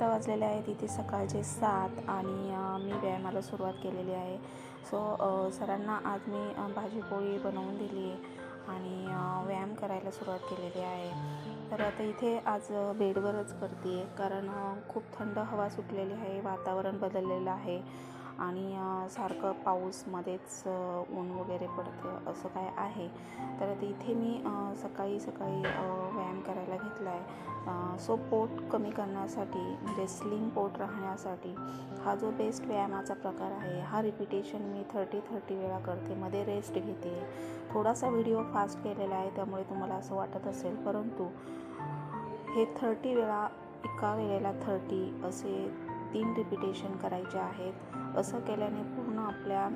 आत्ता आता वाजलेले आहेत. इथे सकाळचे सात आणि मी व्यायामाला सुरुवात केलेली आहे. सो सरांना आज मी भाजी भाजीपोळी बनवून दिली आहे आणि व्यायाम करायला सुरुवात केलेली आहे. तर आता इथे आज बेडवरच करते आहे कारण खूप थंड हवा सुटलेली आहे. वातावरण बदललेलं आहे. आणि सारखं पाऊसमध्येच ऊन वगैरे पडतं असं काय आहे? तर तिथे इथे मी सकाळी सकाळी व्यायाम करायला घेतला आहे सो पोट कमी करण्यासाठी म्हणजे स्लिम पोट राहण्यासाठी हा जो बेस्ट व्यायामाचा प्रकार आहे हा रिपिटेशन मी थर्टी थर्टी वेळा करते. मध्ये रेस्ट घेते. थोडासा व्हिडिओ फास्ट केलेला आहे त्यामुळे तुम्हाला असं वाटत असेल. परंतु हे थर्टी वेळा एका वेळेला थर्टी असे तीन रिपिटेशन करायचे आहेत. असं केल्याने पूर्ण आपल्या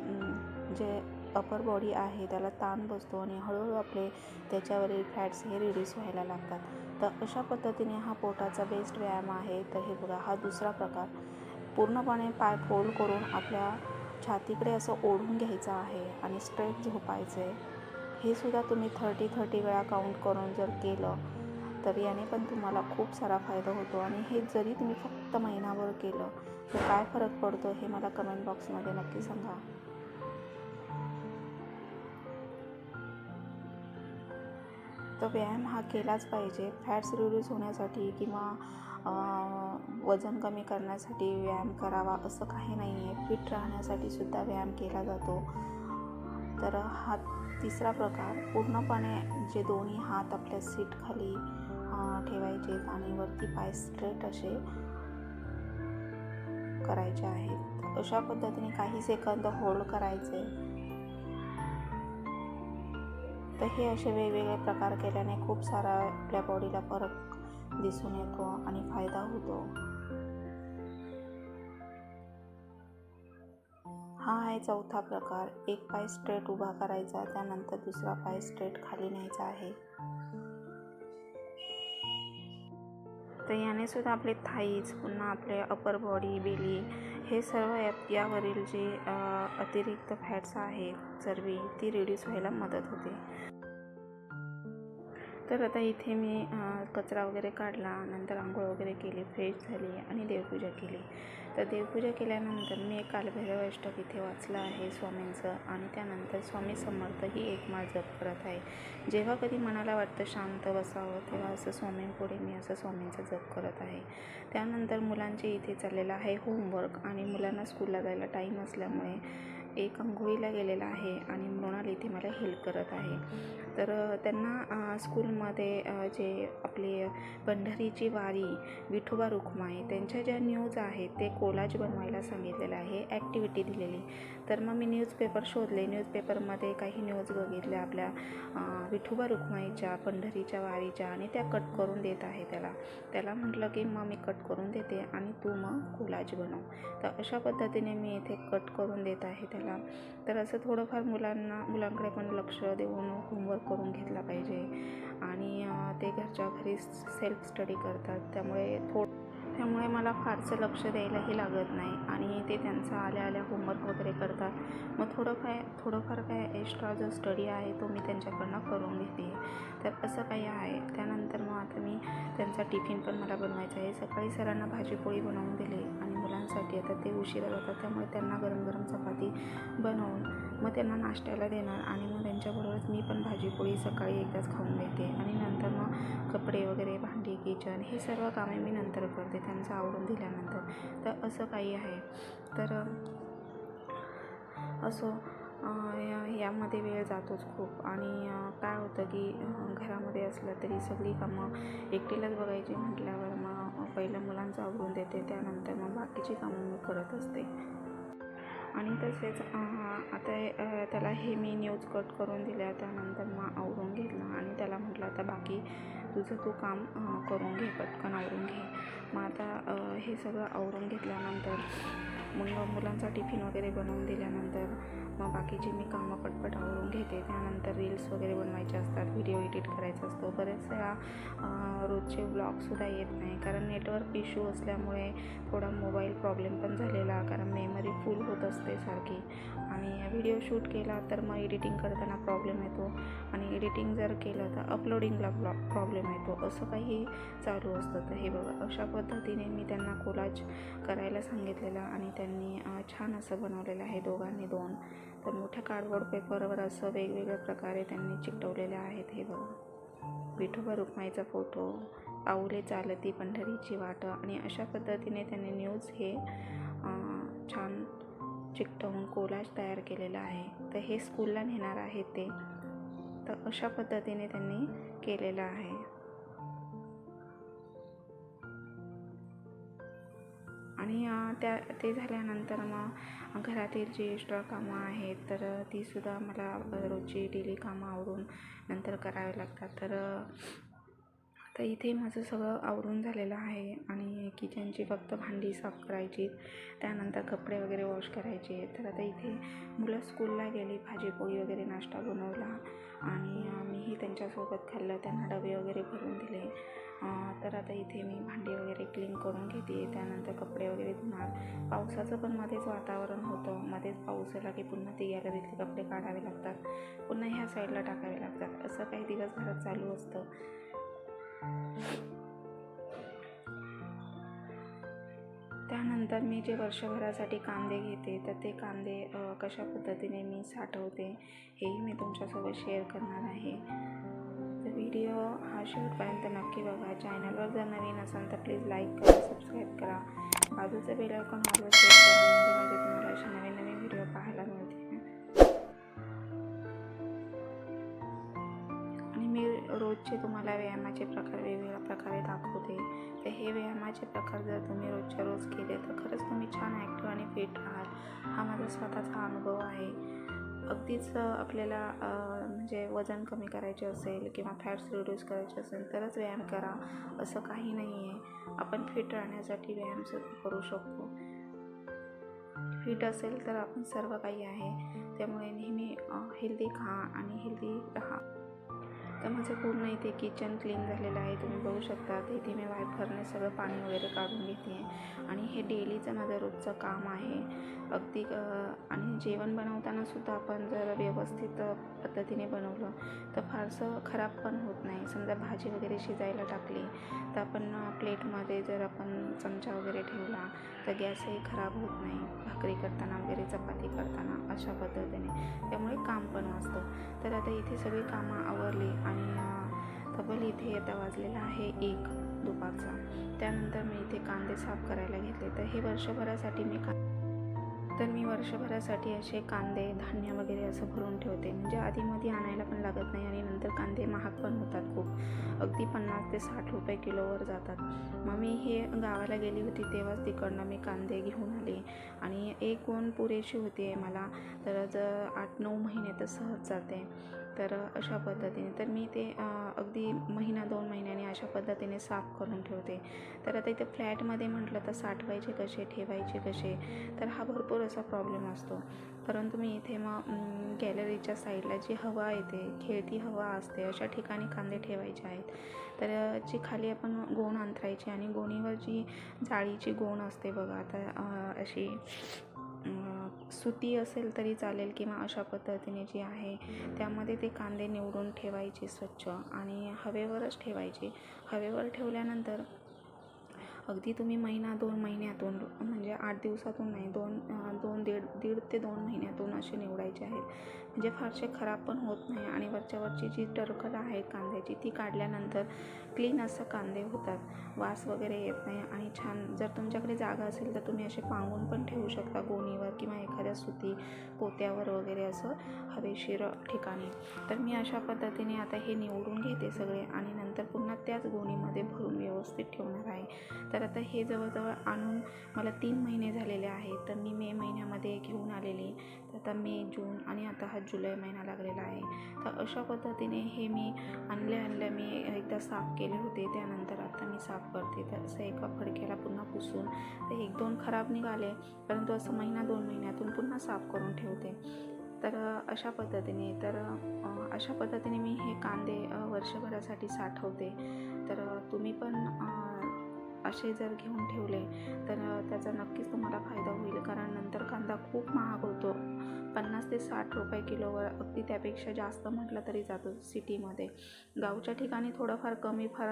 जे अपर बॉडी आहे त्याला ताण बसतो आणि हळूहळू आपले त्याच्यावरील फॅट्स हे रिड्यूस व्हायला लागतात. तर अशा पद्धतीने हा पोटाचा बेस्ट व्यायाम आहे. तर हे बघा हा दुसरा प्रकार. पूर्णपणे पाय फोल्ड करून आपल्या छातीकडे असं ओढून घ्यायचं आहे आणि स्ट्रेट झोपायचं आहे हे सुद्धा तुम्ही थर्टी थर्टी वेळा काउंट करून जर केलं तर याने पण तुम्हाला खूप सारा फायदा होतो. आणि हे जरी तुम्ही फक्त महिनाभर केलं तर काय फरक पडतो हे मला कमेंट बॉक्समध्ये नक्की सांगा. तर व्यायाम हा केलाच पाहिजे. फॅट्स रिड्यूस होण्यासाठी किंवा वजन कमी करण्यासाठी व्यायाम करावा असं काही नाही आहे फिट राहण्यासाठी सुद्धा व्यायाम केला जातो. तर हा तिसरा प्रकार पूर्णपणे जे दोन्ही हात आपल्या सीटखाली ठेवायचे आणि वरती पाय स्ट्रेट असे करायचे आहेत. अशा पद्धतीने काही सेकंद होल्ड करायचे. तर हे असे वेगवेगळे प्रकार केल्याने खूप सारा आपल्या बॉडीला फरक दिसून येतो आणि फायदा होतो. हा आहे चौथा प्रकार. एक पाय स्ट्रेट उभा करायचा त्यानंतर दुसरा पाय स्ट्रेट खाली न्यायचा आहे. तर याने सुद्धा आपले थाईज पुन्हा आपले अपर बॉडी बेली हे सर्व या यावरील जे अतिरिक्त फॅट्स आहेत चरबी ती रिड्यूस व्हायला मदत होते. तर आता इथे मी कचरा वगैरे काढला नंतर आंघोळ वगैरे केली फ्रेश झाली आणि देवपूजा केली. तर देवपूजा केल्यानंतर मी एक कालभैरव अष्टक इथे वाचलं आहे स्वामींचं आणि त्यानंतर स्वामी समर्थ ही एक माळ जप करत आहे. जेव्हा कधी मनाला वाटतं शांत बसावं तेव्हा असं स्वामींपुढे मी असं स्वामींचा जप करत आहे. त्यानंतर मुलांचे इथे चाललेलं आहे होमवर्क आणि मुलांना स्कूलला जायला टाईम असल्यामुळे एक अंघोळीला गेलेला आहे आणि मृणाल इथे मला हेल्प करत आहे. तर त्यांना स्कूलमध्ये जे आपले पंढरीची वारी विठोबा रुखमाई त्यांच्या ज्या न्यूज आहेत ते कोलाज बनवायला सांगितलेलं आहे ॲक्टिव्हिटी दिलेली. तर मग मी न्यूजपेपर शोधले. न्यूजपेपरमध्ये काही न्यूज बघितल्या आपल्या विठोबा रुखमाईच्या पंढरीच्या वारीच्या आणि त्या कट करून देत आहे त्याला. त्याला म्हटलं की मग मी कट करून देते आणि तू मग कोलाज बनव. तर अशा पद्धतीने मी इथे कट करून देत आहे त्याला. तर असं थोडंफार मुलांना मुलांकडे पण लक्ष देऊन होमवर्क करून घेतला पाहिजे. आणि ते घरच्या घरी सेल्फ स्टडी करतात. त्यामुळे थो त्यामुळे मला फारसं लक्ष द्यायलाही लागत नाही. आणि ते त्यांचा आल्या आल्या होमवर्क वगैरे करतात. मग थोडं काय थोडंफार काय एक्स्ट्रा जो स्टडी आहे तो मी त्यांच्याकडनं करून घेते. तर असं काही आहे. त्यानंतर मग आता मी त्यांचा टिफिन पण मला बनवायचा आहे. सकाळी सरांना भाजीपोळी बनवून दिली. मुलांसाठी आता ते उशिरा जातात त्यामुळे त्यांना गरम गरम चपाती बनवून मग त्यांना नाश्त्याला देणार आणि मग त्यांच्याबरोबरच मी पण भाजीपोळी सकाळी एकदाच खाऊन घेते आणि नंतर मग कपडे वगैरे भांडी किचन हे सर्व कामे मी नंतर करते त्यांचं आवडून दिल्यानंतर. तर असं काही आहे. तर असो यामध्ये वेळ जातोच खूप. आणि काय होतं की घरामध्ये असलं तरी सगळी कामं एकटीलाच बघायची म्हटल्यावर मग पहिलं मुलांचं आवरून देते त्यानंतर मग बाकीची कामं मी करत असते. आणि तसेच आता त्याला हे मी न्यूज कट करून दिल्या त्यानंतर मग आवरून घेतला. आणि त्याला म्हटलं आता बाकी तुझं तू काम करून घे पटकन आवरून घे. मग आता हे सगळं आवरून घेतल्यानंतर मग मुलांचा टिफिन वगैरे बनवून दिल्यानंतर मग बाकीची मी कामं पटपट आवरून घेते. त्यानंतर रील्स वगैरे बनवायचे असतात व्हिडिओ एडिट करायचा असतो. बरेच वेळा रोजचे ब्लॉगसुद्धा येत नाही. कारण नेटवर्क इश्यू असल्यामुळे थोडा मोबाईल प्रॉब्लेम पण झालेला कारण मेमरी फुल होत असते सारखी. आणि व्हिडिओ शूट केला तर मग एडिटिंग करताना प्रॉब्लेम येतो. आणि एडिटिंग जर केलं तर अपलोडिंगला ब्लॉ प्रॉब्लेम येतो. असं काही चालू असतं. तर हे बघा अशा पद्धतीने मी त्यांना कोलाज करायला सांगितलेलं आणि त्यांनी छान असं बनवलेलं आहे दोघांनी दोन. तर मोठ्या कार्डबोर्ड पेपरवर असं वेगवेगळ्या प्रकारे त्यांनी चिकटवलेले आहेत हे बघा. विठोबा रुक्माईचा फोटो पाऊले चालती पंढरीची वाट आणि अशा पद्धतीने त्यांनी न्यूज हे छान चिकटवून कोलाज तयार केलेला आहे. तर हे स्कूलला नेणार आहेत ते. तर अशा पद्धतीने त्यांनी केलेलं आहे. आणि त्या ते झाल्यानंतर मग घरातील जी एक्स्ट्रा कामं आहेत तर तीसुद्धा मला रोजची डेली कामं आवरून नंतर करावे लागतात. तर तर इथे माझं सगळं आवरून झालेलं आहे आणि किचनची फक्त भांडी साफ करायची त्यानंतर कपडे वगैरे वॉश करायचे. तर आता इथे मुलं स्कूलला गेली भाजीपोळी वगैरे नाश्ता बनवला आणि मीही त्यांच्यासोबत खाल्लं त्यांना डबे वगैरे भरून दिले. तर आता इथे मी भांडी वगैरे क्लीन करून घेते. त्यानंतर कपडे वगैरे धुणार. पावसाचं पण मध्येच वातावरण होतं. मध्येच पाऊस आला की पुन्हा ती गॅलरीतले कपडे काढावे लागतात. पुन्हा ह्या साईडला टाकावे लागतात. असं काही दिवसभरात चालू असतं. त्यानंतर मी जे वर्षभरासाठी कांदे घेते तर ते कांदे कशा पद्धतीने मी साठवते हेही मी तुमच्यासोबत शेअर करणार आहे. व्हिडिओ हा शेवटपर्यंत नक्की बघा. चॅनलवर जर नवीन असाल तर प्लीज लाईक करा सबस्क्राईब करा. बाजूचं बेल आयकॉन माझं सेट करा म्हणजे म्हणजे तुम्हाला असे नवीन नवीन व्हिडिओ पाहायला मिळतील. आणि मी रोजचे तुम्हाला व्यायामाचे प्रकार वेगवेगळ्या प्रकारे दाखवते. तर हे व्यायामाचे प्रकार जर तुम्ही रोजच्या रोज केले तर खरंच तुम्ही छान ॲक्टिव्ह आणि फिट राहाल. हा माझा स्वतःचा अनुभव आहे. अगदीच आपल्याला म्हणजे वजन कमी करायचे असेल किंवा फॅट्स रिड्यूस करायचे असेल तरच व्यायाम करा. असं काही नाही आहे आपण फिट राहण्यासाठी व्यायामसुद्धा करू शकतो. फिट असेल तर आपण सर्व काही आहे. त्यामुळे नेहमी हेल्दी खा आणि हेल्दी राहा. तर माझं पूर्ण इथे किचन क्लीन झालेलं आहे. तुम्ही बघू शकता इथे मी वायफरने सगळं पाणी वगैरे काढून घेते. आहे आणि हे डेलीचं माझं रोजचं काम आहे. अगदी आणि जेवण बनवताना सुद्धा आपण जर व्यवस्थित पद्धतीने बनवलं तर फारसं खराब पण होत नाही. समजा भाजी वगैरे शिजायला टाकली तर आपण प्लेटमध्ये जर आपण चमचा वगैरे ठेवला तर गॅसही खराब होत नाही. भाकरी करताना वगैरे चपाती करताना अशा पद्धतीने. त्यामुळे काम पण वाचतं. तर आता इथे सगळी कामं आवरली आणि आणि तब्बल इथे आता वाजलेला आहे एक दुपारचा. त्यानंतर मी इथे कांदे साफ करायला घेतले. तर हे वर्षभरासाठी मी का तर मी वर्षभरासाठी असे कांदे धान्य वगैरे असं भरून ठेवते. म्हणजे आधीमध्ये आणायला पण लागत नाही आणि नंतर कांदे महाग पण होतात खूप. अगदी पन्नास ते साठ रुपये किलोवर जातात. मग मी हे गावाला गेली होती तेव्हाच तिकडनं मी कांदे घेऊन आले. आणि एक गोण पुरेशी होती मला तर जर आठ नऊ महिने तर सहज जाते. तर अशा पद्धतीने तर मी ते अगदी महिना दोन महिन्याने अशा पद्धतीने साफ करून ठेवते. तर आता इथे फ्लॅटमध्ये म्हटलं तर साठवायचे कसे ठेवायचे कसे? तर हा भरपूर थोडासा प्रॉब्लेम असतो. परंतु मी इथे मग गॅलरीच्या साईडला जी हवा येते खेळती हवा असते अशा ठिकाणी कांदे ठेवायचे आहेत. तर जी खाली आपण गोण अंथरायची आणि गोणीवर जी जाळीची गोण असते बघा आता अशी सुती असेल तरी चालेल किंवा अशा पद्धतीने जी आहे त्यामध्ये ते कांदे निवडून ठेवायचे स्वच्छ आणि हवेवरच ठेवायचे. हवेवर ठेवल्यानंतर अगदी तुम्ही महिना दोन महिन्यातून म्हणजे आठ दिवसातून नाही दोन दोन दीड दीड ते दोन महिन्यातून असे निवडायचे आहेत. म्हणजे फारसे खराब पण होत नाही आणि वरच्या वरची जी टरकल आहे कांद्याची ती काढल्यानंतर क्लीन असं कांदे होतात. वास वगैरे येत नाही आणि छान जर तुमच्याकडे जागा असेल तर तुम्ही असे पांगून पण ठेवू शकता गोणीवर किंवा एखाद्या सुती पोत्यावर वगैरे असं हवेशीर ठिकाणी. तर मी अशा पद्धतीने आता हे निवडून घेते सगळे आणि नंतर पुन्हा त्याच गोणीमध्ये भरून व्यवस्थित ठेवणार आहे. तर आता हे जवळजवळ आणून मला तीन महिने झालेले आहेत. तर मी मे महिन्यामध्ये घेऊन आलेली. तर आता मे जून आणि आता हा जुलै महिना लागलेला आहे. तर अशा पद्धतीने हे मी आणल्या आणल्या मी एकदा साफ केले होते. त्यानंतर आता मी साफ करते. तर असं एका फडक्याला पुन्हा पुसून ते एक दोन खराब निघाले परंतु असं महिना दोन महिन्यातून पुन्हा साफ करून ठेवते. तर अशा पद्धतीने तर अशा पद्धतीने मी हे कांदे वर्षभरासाठी साठवते. तर तुम्ही पण असे जर घेऊन ठेवले तर त्याचा नक्कीच तुम्हाला फायदा होईल. कारण नंतर कांदा खूप महाग होतो. पन्नास ते साठ रुपये किलोवर अगदी त्यापेक्षा जास्त म्हटलं तरी जातो सिटीमध्ये. गावच्या ठिकाणी थोडंफार कमी फार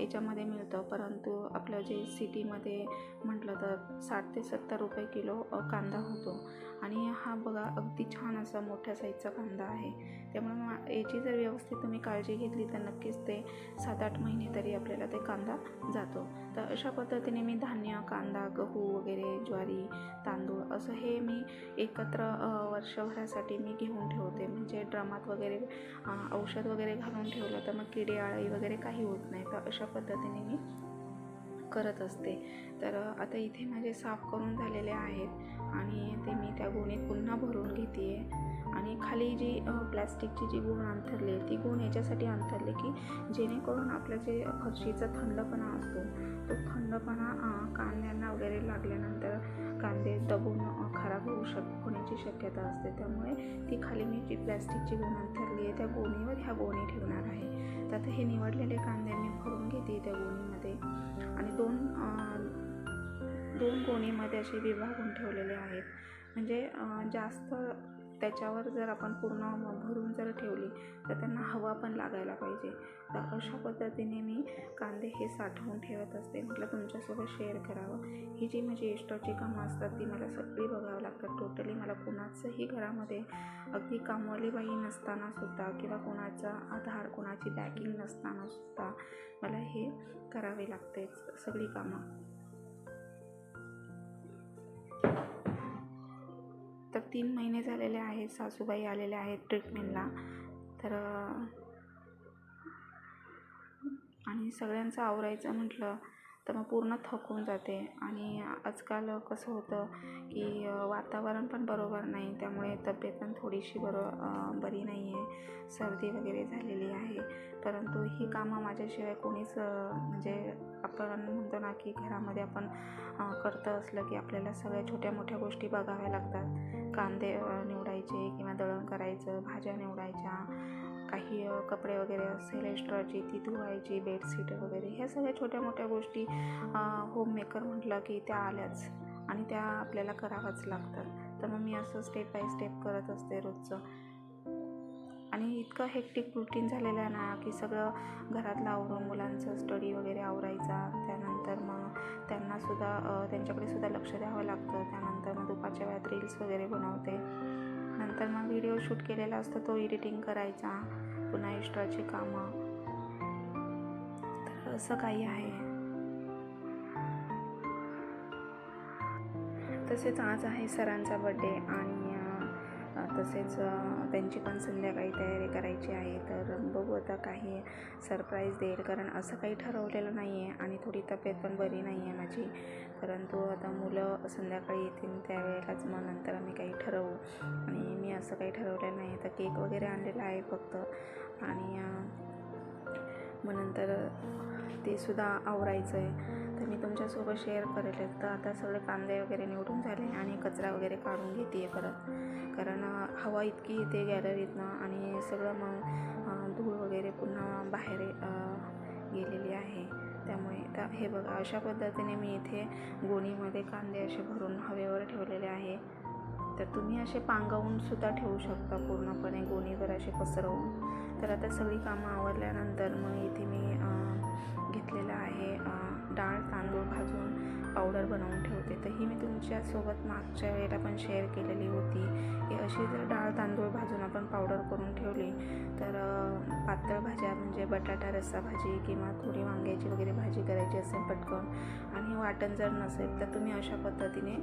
याच्यामध्ये मिळतं. परंतु आपलं जे सिटीमध्ये म्हटलं तर साठ ते सत्तर रुपये किलो कांदा होतो. आणि हा बघा अगदी छान असा मोठ्या साईजचा कांदा आहे. त्यामुळे मा- याची जर व्यवस्थित तुम्ही काळजी घेतली तर नक्कीच ते सात आठ महिने तरी आपल्याला ते कांदा जातो. तर अशा पद्धतीने मी धान्य कांदा गहू वगैरे ज्वारी तांदूळ असं हे मी एकत्र वर्षभरासाठी मी घेऊन ठेवते. म्हणजे ड्रमात वगैरे औषध वगैरे घालून ठेवलं तर मग किडे आळी वगैरे काही होत नाही. तर अशा पद्धतीने मी करत असते. तर आता इथे माझे साफ करून झालेले आहेत आणि ते मी त्या गोणीत पुन्हा भरून घेते आहे आणि खाली जी प्लॅस्टिकची जी गुण अंथरली आहे ती गुण याच्यासाठी अंथरली की जेणेकरून आपलं जे फरशीचा थंडपणा असतो तो थंडपणा कांद्यांना वगैरे लागल्यानंतर कांदे दबून खराब होऊ शक होण्याची शक्यता असते. त्यामुळे ती खाली मी जी प्लॅस्टिकची गुण अंथरली आहे त्या गोणीवर ह्या गोणी ठेवणार आहे. तर आता हे निवडलेले कांदे मी भरून घेते त्या गोणीमध्ये. आणि दोन दोन कोणीमध्ये असे विभागून ठेवलेले आहेत. म्हणजे जास्त त्याच्यावर जर आपण पूर्ण भरून जर ठेवली तर त्यांना हवा पण लागायला पाहिजे. तर अशा पद्धतीने मी कांदे हे साठवून ठेवत असते. म्हटलं तुमच्यासोबत शेअर करावं. ही जी माझी एक्स्ट्राची कामं असतात ती मला सगळी बघावं लागतात. टोटली मला कोणाचंही घरामध्ये अगदी कामवाली बाई नसताना सुद्धा किंवा कोणाचा आधार कोणाची बॅकिंग नसताना सुद्धा मला हे करावे लागते सगळी कामं. तर तीन महिने झालेले आहेत सासूबाई आलेल्या आहेत ट्रीटमेंटला तर आणि सगळ्यांचं आवरायचं म्हटलं तर मग पूर्ण थकून जाते. आणि आजकाल कसं होतं की वातावरण पण बरोबर नाही. त्यामुळे तब्येत पण थोडीशी बरो बरी नाही आहे सर्दी वगैरे झालेली आहे. परंतु ही कामं माझ्याशिवाय कोणीच म्हणजे आपण म्हणतो ना की घरामध्ये आपण करतं असलं की आपल्याला सगळ्या छोट्या मोठ्या गोष्टी बघाव्या लागतात. कांदे निवडायचे किंवा दळण करायचं भाज्या निवडायच्या. काही कपडे वगैरे असेल एक्स्ट्राची ती धुवायची बेडशीट वगैरे ह्या सगळ्या छोट्या मोठ्या गोष्टी होममेकर म्हटलं की त्या आल्याच आणि त्या आपल्याला कराव्याच लागतात. तर मग मी असं स्टेप बाय स्टेप करत असते रोजचं. आणि इतकं हेक्टिक रुटीन झालेलं आहे ना की सगळं घरातलं आवरून मुलांचं स्टडी वगैरे आवरायचा त्यानंतर मग त्यांनासुद्धा त्यांच्याकडे सुद्धा लक्ष द्यावं लागतं. त्यानंतर मग दुपारच्या वेळात रील्स वगैरे बनवते. नंतर मग व्हिडिओ शूट केलेला असतो तो एडिटिंग करायचा. पुन्हा एक्स्ट्राची कामं. तर असं काही आहे. तसेच आज आहे सरांचा बड्डे आणि तसेच त्यांची पण संध्याकाळी तयारी करायची आहे. तर बघू आता काही सरप्राईज देईल. कारण असं काही ठरवलेलं नाही आहे आणि थोडी तब्येत पण बरी नाही आहे माझी. परंतु आता मुलं संध्याकाळी येतील त्यावेळेलाच मग नंतर आम्ही काही ठरवू. आणि मी असं काही ठरवलेलं नाही. तर केक वगैरे आणलेला आहे फक्त. आणि मग नंतर ते सुद्धा आवरायचं आहे तर मी तुमच्यासोबत शेअर करेल. तर आता सगळे कांदे वगैरे निवडून झाले आणि कचरा वगैरे काढून घेते आहे परत. कारण हवा इतकी येते गॅलरीतनं आणि सगळं मग धूळ वगैरे पुन्हा बाहेर गेलेली आहे. त्यामुळे तर हे बघा अशा पद्धतीने मी इथे गोणीमध्ये कांदे असे भरून हवेवर ठेवलेले आहे. तर तुम्ही असे पांगवून सुद्धा ठेवू शकता पूर्णपणे गोणीवर असे पसरवून. तर आता सगळी कामं आवरल्यानंतर मग इथे मी घेतलेलं आहे डाळ तांदूळ भाजून पावडर बनवून ठेवते. तर ही मी तुमच्यासोबत मागच्या वेळेला पण शेअर केलेली होती. की अशी जर डाळ तांदूळ भाजून आपण पावडर करून ठेवली तर पातळ भाज्या म्हणजे बटाटा रस्सा भाजी किंवा थोडी वांग्याची वगैरे भाजी करायची असेल पटकन आणि वाटण जर नसेल तर तुम्ही अशा पद्धतीने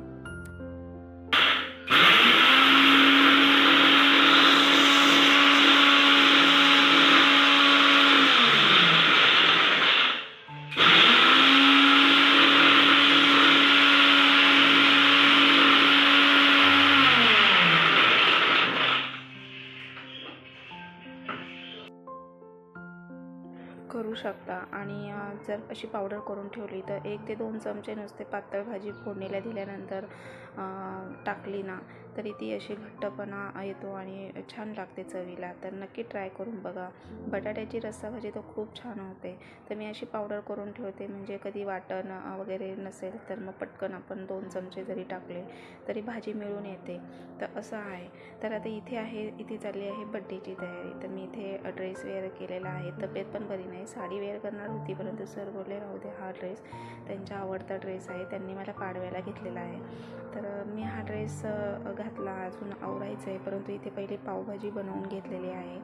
जर अशी पावडर करून ठेवली तर एक ते दोन चमचे नुसते पातळ भाजी फोडणीला दिल्यानंतर टाकली ना तरी ती अशी घट्टपणा येतो आणि छान लागते चवीला. तर नक्की ट्राय करून बघा. बटाट्याची रस्साभाजी तर खूप छान होते. तर मी अशी पावडर करून ठेवते म्हणजे कधी वाटण वगैरे नसेल तर मग पटकन आपण दोन चमचे जरी टाकले तरी भाजी मिळून येते. तर असं आहे. तर आता इथे आहे इथे चालली आहे बड्डेची तयारी. तर मी इथे ड्रेस वेअर केलेला आहे. तब्येत पण बरी नाही. साडी वेअर करणार होती परंतु सर बोलले राहू दे हा ड्रेस त्यांचा आवडता ड्रेस आहे त्यांनी मला पाडव्याला घेतलेला आहे. तर मी हा ड्रेस घातला अजून आवरायचं आहे परंतु इथे पहिली पावभाजी बनवून घेतलेली आहे.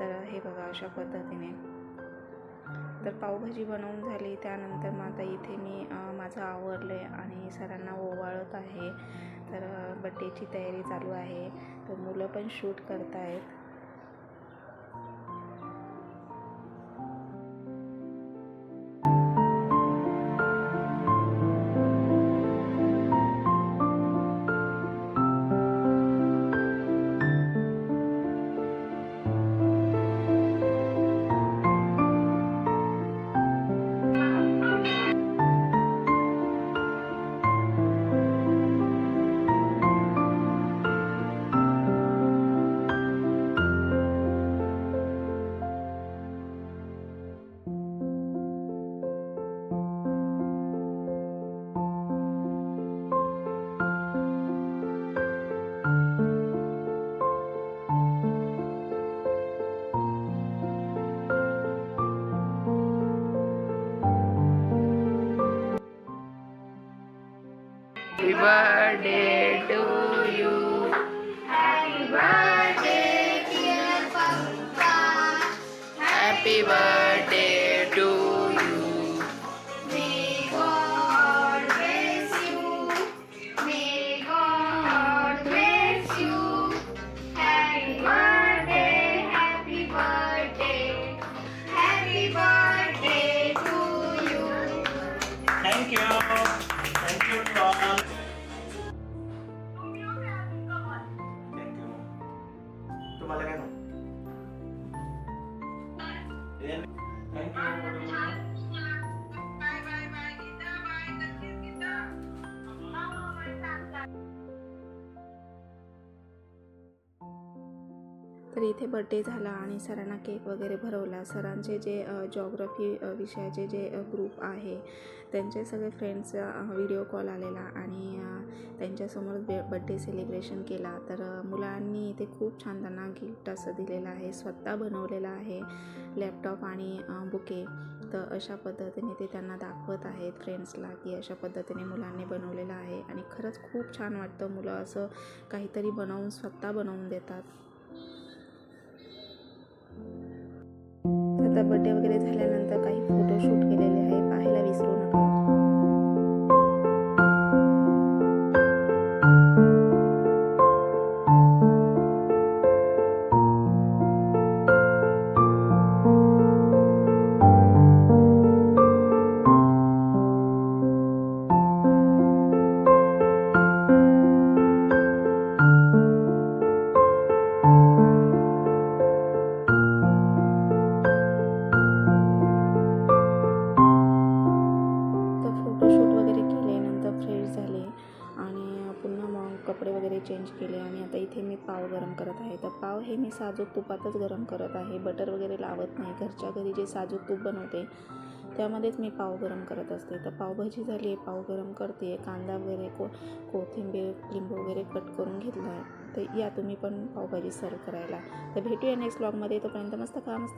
तर हे बघा अशा पद्धतीने. तर पावभाजी बनवून झाली त्यानंतर मग आता इथे मी माझं आवरलं आहे आणि सरांना ओवाळत आहे. तर बड्डेची तयारी चालू आहे. तर मुलं पण शूट करत आहेत Happy Thank you. तर इथे बड्डे झाला आणि सरांना केक वगैरे भरवला. सरांचे जे जॉग्रफी विषयाचे जे ग्रुप आहे त्यांचे सगळे फ्रेंड्सचा व्हिडिओ कॉल आलेला आणि त्यांच्यासमोर बे बड्डे सेलिब्रेशन केला. तर मुलांनी इथे खूप छान त्यांना गिफ्ट असं दिलेलं आहे. स्वतः बनवलेलं आहे लॅपटॉप आणि बुके तर अशा पद्धतीने ते त्यांना दाखवत आहेत फ्रेंड्सला की अशा पद्धतीने मुलांनी बनवलेलं आहे. आणि खरंच खूप छान वाटतं मुलं असं काहीतरी बनवून स्वतः बनवून देतात. आहे. हे मी साजूक तुपातच गरम करत आहे. बटर वगैरे लावत नाही. घरच्या घरी जे साजूक तूप बनवते त्यामध्येच मी पाव गरम करत असते. तर पावभाजी झाली आहे. पाव गरम करते. कांदा वगैरे को कोथिंबीर लिंबू वगैरे कट करून घेतला आहे. तर या तुम्ही पण पावभाजी सर्व करायला. तर भेटूया नेक्स्ट ब्लॉगमध्ये तोपर्यंत मस्त खा मस्त